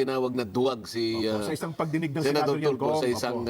tinawag na duwag si Opo, ah, sa isang pagdinig ng Senador Kong. sa isang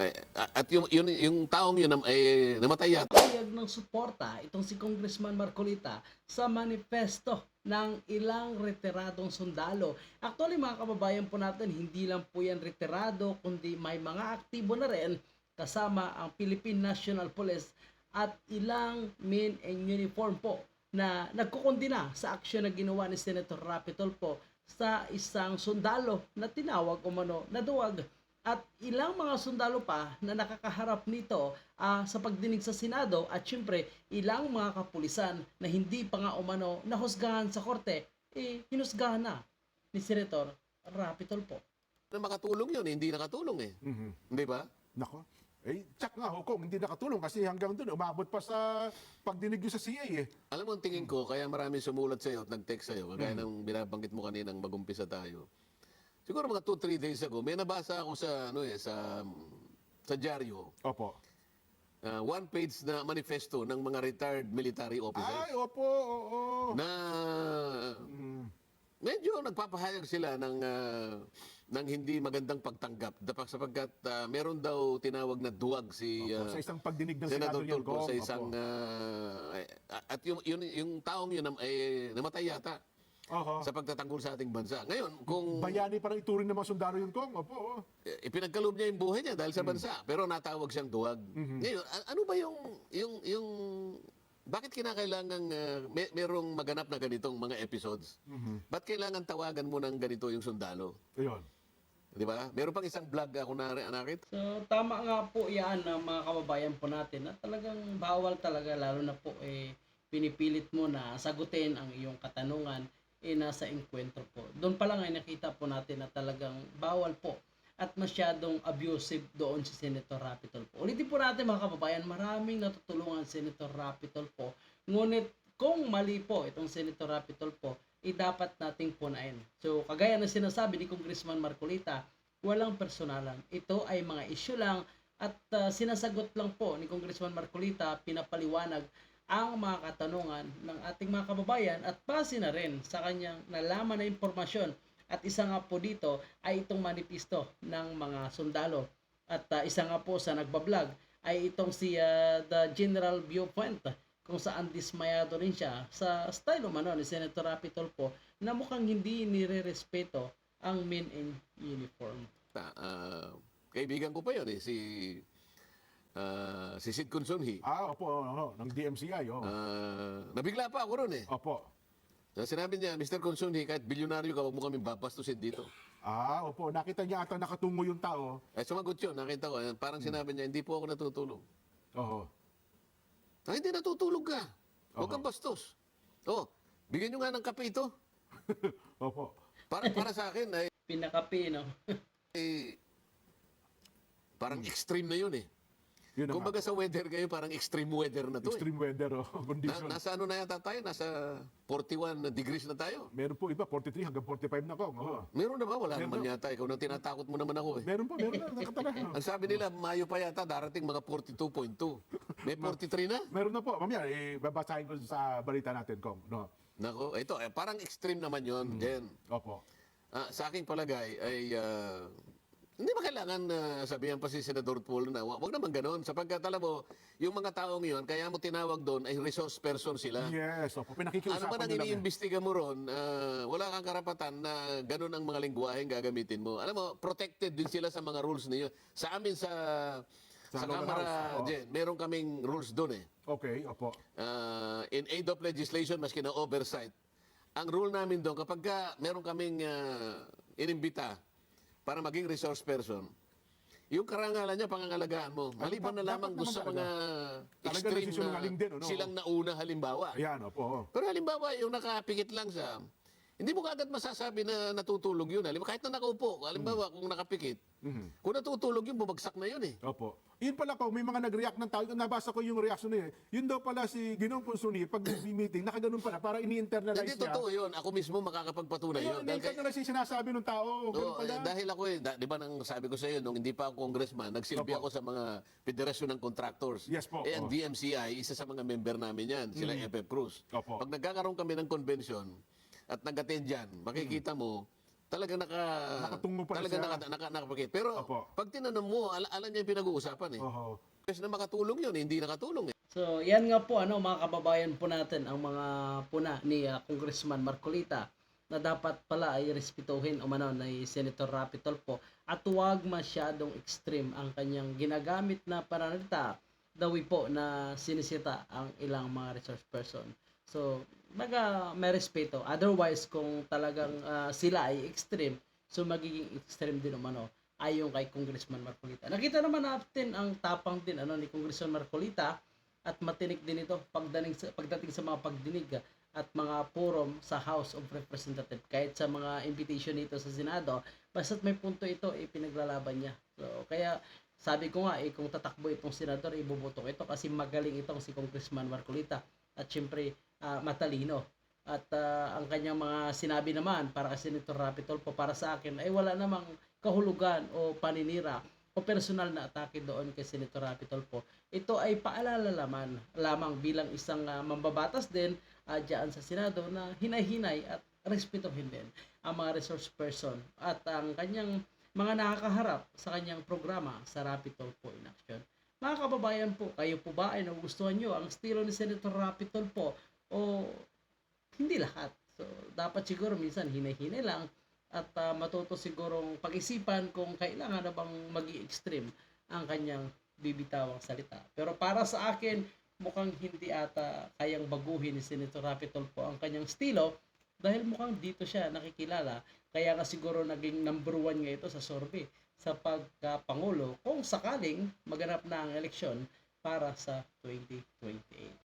eh, at yung, yung yung taong yun am- eh, namatay yata. Payag ng suporta itong si Congressman Marcolita sa manifesto ng ilang retiradong sundalo. Actually mga kababayan po natin, hindi lang po yan retirado, kundi may mga aktibo na rin kasama ang Philippine National Police at ilang men in uniform po na nagkukundina sa aksyon na ginawa ni Senator Rapi Tulfo sa isang sundalo na tinawag umano na duwag at ilang mga sundalo pa na nakakaharap nito ah, sa pagdinig sa Senado at syempre ilang mga kapulisan na hindi pa nga umano nahusgahan sa korte eh hinusgahan na ni Senator Rapi Tulfo. Na makatulong yun, hindi nakatulong eh. Mhm. Di ba? Nako. Eh, tsak nga, ho, Kong, hindi nakatulong kasi hanggang doon, umabot pa sa pagdinig sa CA eh. Alam mo, ang tingin ko, kaya marami sumulat sa'yo at nag-text sa'yo, kagaya ng binabanggit mo kaninang magumpisa tayo. Siguro mga 2-3 days ago, may nabasa ako sa, ano eh, sa, sa dyaryo, Opo. ah, one page na manifesto ng mga retired military officers Ay, opo, oo. na Mm, medyo nagpapahayag sila ng ah, ng hindi magandang pagtanggap dapat sapagkat ah, meron daw tinawag na duwag si opo, ah, sa isang pagdinig ng Senador Kong. sa isang eh, at yung, yung yung taong yun eh, namatay yata Oho. sa pagtatanggol sa ating bansa. Ngayon, kung Bayani parang ituring ng mga sundalo yun, Kong. Opo, oo. eh, ipinagkaloob niya yung buhay niya Mm. dahil sa bansa, pero natawag siyang duwag. Mm-hmm. Ngayon, ano ba yung yung yung bakit kinakailangan may, merong maganap na ganitong mga episodes? Mm-hmm. Ba't kailangan tawagan mo ng ganito yung sundalo? Ayun. Di ba? Meron pang isang vlog ako na nakita. So tama nga po yan ng mga kababayan po natin na talagang bawal talaga lalo na po eh pinipilit mo na sagutin ang iyong katanungan eh nasa enkwentro po. Doon pa lang ay nakita po natin na talagang bawal po at masyadong abusive doon si Senator Rapi Tulfo. Ulitin po natin mga kababayan, maraming natutulungan Senator Rapi Tulfo. Ngunit kung mali po itong Senator Rapi Tulfo, eh dapat nating punain. So kagaya ng sinasabi ni Congressman Marcolita, walang personalan. Ito ay mga issue lang at uh, sinasagot lang po ni Congressman Marcolita, pinapaliwanag ang mga katanungan ng ating mga kababayan at base na rin sa kanyang nalaman na impormasyon. At isa nga po dito ay itong manifesto ng mga sundalo. At uh, isa nga po sa nagbablog ay itong si uh, the General Viewpoint kung saan dismayado rin siya sa style umano ni Senator Rapi Tulfo na mukhang hindi nire-respeto ang men in uniform. Ah, ah, kaibigan ko pa yun eh, si ah, si Sid Consunhi. Ah, opo, oo, ng DMCI, oo. Ah, nabigla pa ako ron eh. Opo. Na Sinabi niya, Mr. Consunhi, kahit bilyonaryo ka, huwag mo kami babastusin dito. Ah, opo, nakita niya ata nakatungo yung tao. Eh, sumagot yun, nakita ko. Parang sinabi niya, hindi po ako natutulog. Oo. Ah, hindi natutulog ka. Huwag kang bastos. Oh, bigyan nyo nga ng kape ito. Opo. Para, para sa akin, ay, Pinakapi, no? eh, parang extreme na yun eh. Yun ang Kumbaga sa weather ngayon, parang extreme weather na to eh. extreme weather oh, Na, condition. nasa ano na yata tayo? Nasa 41 degrees na tayo. Meron po iba, 43 hanggang 45 na ko. Oo. Meron na ba? Wala Meron. naman yata. Ikaw na tinatakot mo naman ako eh. Meron po, meron na, nakatala. Ang sabi nila, Mayo pa yata, darating mga 42.2. May 43 na? Meron na po. Mamaya, eh, babasahin ko sa balita natin, Kong. No. Nako, ito, eh, parang extreme naman yon Jen. Opo. Ah, sa aking palagay ay ah, hindi ba kailangan na sabihan pa si Senador Paul na wa- wag naman ganoon sapagkat alam mo yung mga taong yon kaya mo tinawag doon ay resource person sila. Yes, opo. Ano Pinakikiusapan man ang iniimbestiga mo ron, ah, wala kang karapatan na ganun ang mga lingwaheng gagamitin mo. Alam mo, protected din sila sa mga rules niyo. Sa amin sa Sa sa, Kamara. Jen, meron kaming rules doon eh. Okay, opo. uh, in aid of legislation, maski na oversight, ang rule namin doon, kapag ka meron kaming uh, inimbita para maging resource person, yung karangalan niya, pangangalagaan mo. Maliban na lamang doon sa mga extreme na din, ano? silang nauna halimbawa. Ayan, opo. Pero halimbawa, yung nakapikit lang sa... Hindi mo kagad masasabi na natutulog yun. Halimbawa, kahit na nakaupo, halimbawa, kung nakapikit, Mhm. kung natutulog yun, bumagsak na yun eh. Opo. Yun pala ko, may mga nag-react ng tao. Nabasa ko yung reaction niya. eh. Yun daw pala si Ginong Consuni, pag meeting, nakaganon pala, para ini-internalize Hindi niya. totoo yun. Ako mismo makakapagpatunay yun. Dahil kay- yung sinasabi ng tao. Oo, pala. eh, dahil ako eh, da- di ba nang sabi ko sa iyo, nung hindi pa ako congressman, nagsilbi Opo. ako sa mga federasyon ng contractors. Yes po, Eh, ang oo. DMCI, isa sa mga member namin yan, sila FF Cruz. Opo. Pag nagkakaroon kami ng convention at nag-attend yan, makikita mo, talaga naka Nakatungo pa talaga siya. naka, naka, nakapagit. Pero Opo. pag tinanong mo, ala, alam niya yung pinag-uusapan eh. Oho. Kasi na makatulong yun, hindi nakatulong eh. So, yan nga po ano mga kababayan po natin ang mga puna ni ah, Congressman Marcolita na dapat pala ay respetuhin o mano ni Senator Rapi Tulfo at huwag masyadong extreme ang kanyang ginagamit na pananalita dawi po na sinisita ang ilang mga resource person. So, baga may respeto. Otherwise, kung talagang ah, sila ay extreme, so magiging extreme din umano ayon kay Congressman Marcolita. Nakita naman natin ang tapang din ano ni Congressman Marcolita at matinik din ito pagdating sa, pagdating sa mga pagdinig ah, at mga forum sa House of Representatives kahit sa mga invitation nito sa Senado basta't may punto ito ipinaglalaban niya so kaya sabi ko nga eh kung tatakbo itong senador iboboto ko ito kasi magaling itong si Congressman Marcolita at syempre ah, matalino at ah, ang kanyang mga sinabi naman para kay Senator Rapi Tulfo para sa akin ay wala namang kahulugan o paninira o personal na atake doon kay Senator Rapi Tulfo ito ay paalala lamang, lamang bilang isang ah, mambabatas din uh, dyan sa Senado na hinay-hinay at respetuhin din ang mga resource person at ang kanyang mga nakakaharap sa kanyang programa sa Rapid Tulfo in Action. Mga kababayan po, kayo po ba ay nagustuhan nyo ang estilo ni Senator Rapid Tulfo o hindi lahat? So, dapat siguro minsan hinay-hinay lang at ah, matuto sigurong pag-isipan kung kailangan na bang mag extreme ang kanyang bibitawang salita. Pero para sa akin, mukhang hindi ata kayang baguhin ni Senator Rapi Tulfo ang kanyang estilo dahil mukhang dito siya nakikilala. Kaya nga siguro naging number one nga ito sa survey sa pagkapangulo kung sakaling maganap na ang eleksyon para sa 2028.